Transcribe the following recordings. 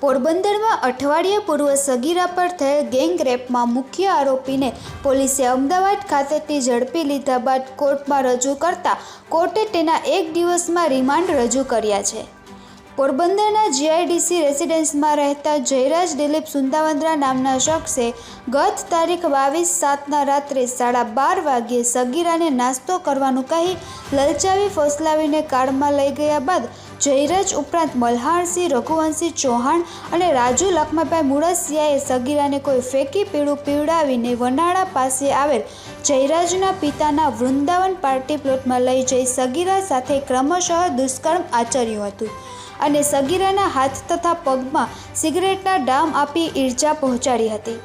પોરબંદરમાં અઠવાડિયા પૂર્વ સગીરા પર થયેલ ગેંગ રેપમાં મુખ્ય આરોપીને પોલીસે અમદાવાદ ખાતેથી ઝડપી લીધા બાદ કોર્ટમાં રજૂ કરતા કોર્ટે તેના એક દિવસમાં રિમાન્ડ રજૂ કર્યા છે. પોરબંદરના જીઆઈડીસી રેસિડેન્સમાં રહેતા જયરાજ દિલીપ સુંદાવંદ્રા નામના શખ્સે ગત તારીખ બાવીસ સાતના રાત્રે સાડા બાર વાગ્યે સગીરાને નાસ્તો કરવાનું કહી લલચાવી ફોસલાવીને કારમાં લઈ ગયા બાદ જયરાજ ઉપરાંત મલ્હારસિંહ, રઘુવંશી ચૌહાણ અને રાજુ લખમાભાઈ મુળસિયાએ સગીરાને કોઈ ફેંકી પીળું પીવડાવીને વનાળા પાસે આવેલ જયરાજના પિતાના વૃંદાવન પાર્ટી પ્લોટમાં લઈ જઈ સગીરા સાથે ક્રમશઃ દુષ્કર્મ આચર્યું હતું અને સગીરાના હાથ તથા પગમાં સિગરેટના ડામ આપી ઈર્જા પહોંચાડી હતી.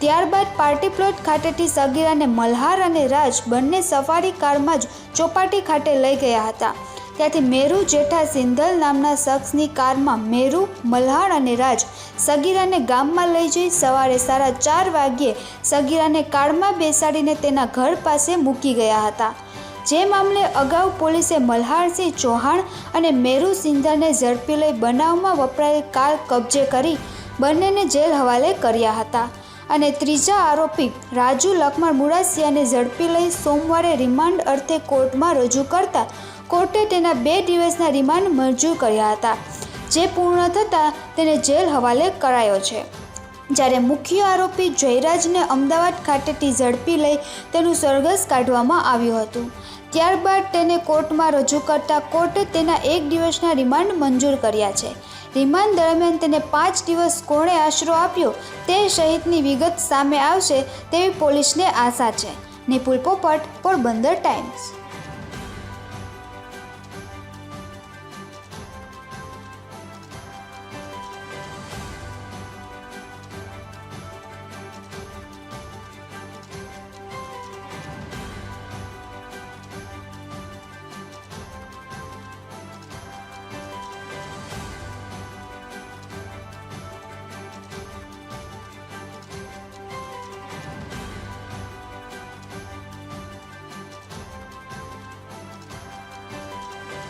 ત્યારબાદ પાર્ટી પ્લોટ ખાતેથી સગીરાને મલ્હાર અને રાજ બંને સફારી કારમાં જ ચોપાટી ખાતે લઈ ગયા હતા. ત્યાંથી મેરુ જેઠા સિંધલ નામના શખ્સની કારમાં મેરુ મલ્હાર અને રાજ સગીરાને ગામમાં લઈ જઈ સવારે સાડા ચાર વાગ્યે સગીરાને કારમાં બેસાડીને તેના ઘર પાસે મૂકી ગયા હતા. જે મામલે અગાઉ પોલીસે મલ્હારસિંહ ચૌહાણ અને મેરુ સિંધલને ઝડપી લઈ બનાવમાં વપરાયેલ કાર કબજે કરી બંનેને જેલ હવાલે કર્યા હતા અને ત્રીજા આરોપી રાજુ લખમણ મુરાસિયાને ઝડપી લઈ સોમવારે રિમાન્ડ અર્થે કોર્ટમાં રજૂ કરતા કોર્ટે તેના બે દિવસના રિમાન્ડ મંજૂર કર્યા હતા, જે પૂર્ણ થતાં તેને જેલ હવાલે કરાયો છે. જ્યારે મુખ્ય આરોપી જયરાજને અમદાવાદ ખાતેથી ઝડપી લઈ તેનું સરઘસ કાઢવામાં આવ્યું હતું, ત્યારબાદ તેને કોર્ટમાં રજૂ કરતા કોર્ટે તેના એક દિવસના રિમાન્ડ મંજૂર કર્યા છે. રિમાન્ડ દરમિયાન તેને પાંચ દિવસ કોણે આશરો આપ્યો, તે સહિતની વિગત સામે આવશે તેવી પોલીસને આશા છે. નિપુલ પોપટ, પોરબંદર ટાઈમ્સ.